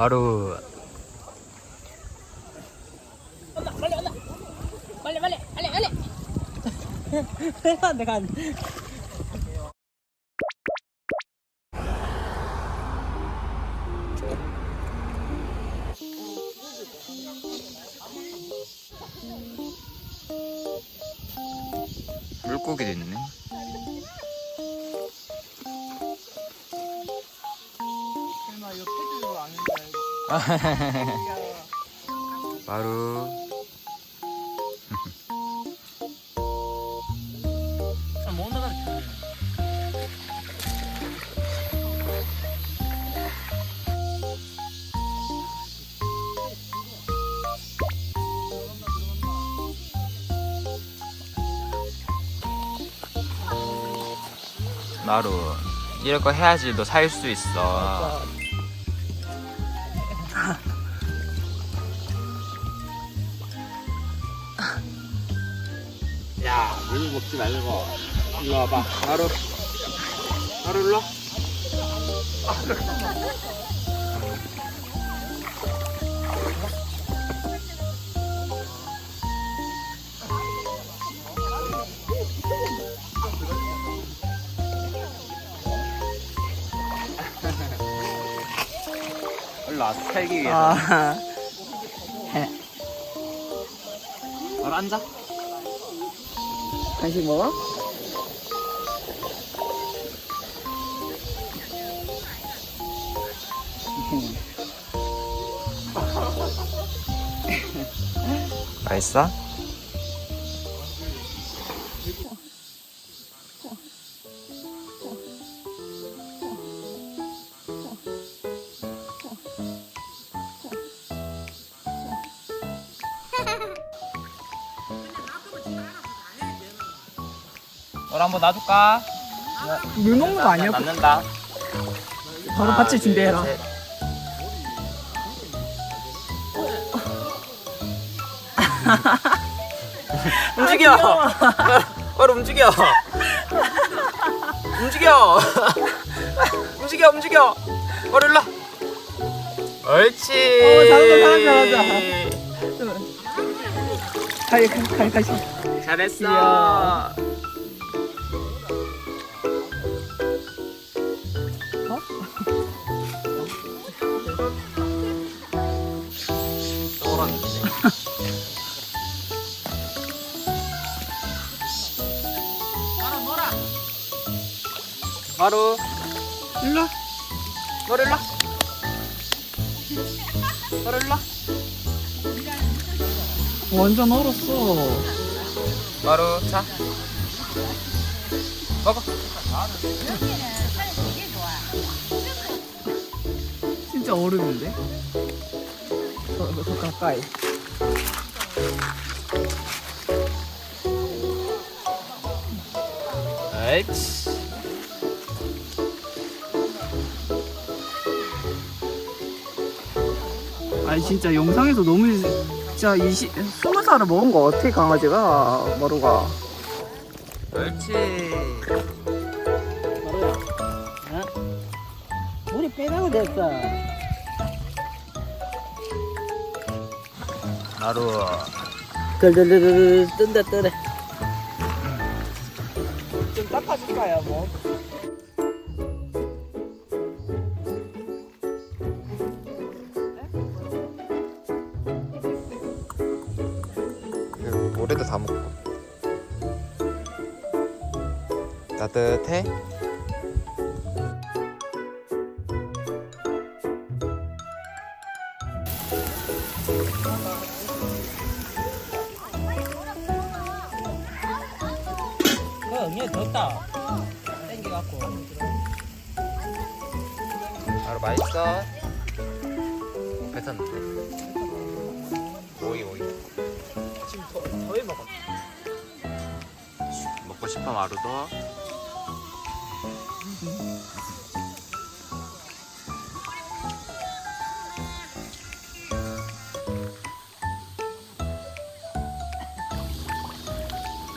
바로 빨리 빨리 빨리 빨리 내가 안 돼. 물고기도 있네. 바로 참 뭔가 가르쳐 나루 이럴 거 해야지 너 살 수 있어. 야, 물 먹지 말고 일로 와봐. 바로 바로 일로. 일로 와, 살기 위해서. 아 바로 앉아. 간식 먹어? 맛있어? 널 한번 놔줄까? 물 먹는 거 아니야? 낳는다. 바로 같이 준비해라 셋. 움직여. 바로 움직여. 움직여. 움직여 움직여. 바로 일로. 와. 옳지. 어, 잘한다, 잘한다, 잘한다. 가위 가위 가위 잘했어. 이야. 떠오르는데. 바로 일로 바로 일로. 바로 일로. 완전 얼었어 바로 자. 먹어. 진짜 얼음인데 더, 가까이 에이치. 아니 진짜 영상에서 너무 진짜 20, 20살을 먹은 거 어떻게 강아지가 마루가 옳지. 마루야, 어? 물이 빼라고 됐어. 나루. 덜덜덜덜 뜬다 뜨네. 좀 닦아줄까요 뭐 모래도 다 먹고. 따뜻해? 어, 이게 덥다. 땡겨갖고. 바로 맛있어. 뱉었는데. 오이 오이. 지금 더, 더해 먹어 먹고 싶어 마루도.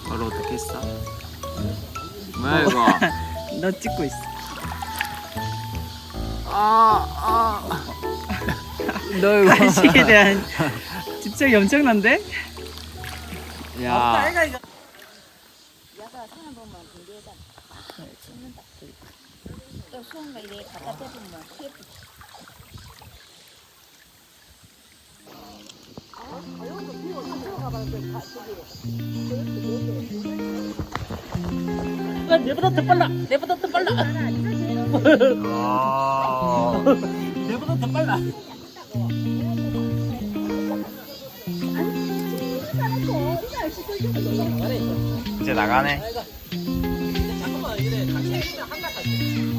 바로 어떻게 했어? 뭐야 이거? 나 찍고 있어 아, 아. 너 간식에 대한 집착이 엄청난데? 야. 야가 사는 것만 공개해다. 찍는다. 또 수원가 이래 갖다 대보면 야, 내보다 더 빨라. 내보다 더 빨라. 아. 내보다 더 빨라. 이제 나가네. 잠깐만, 이래. 같이 해주면 한가 갈게.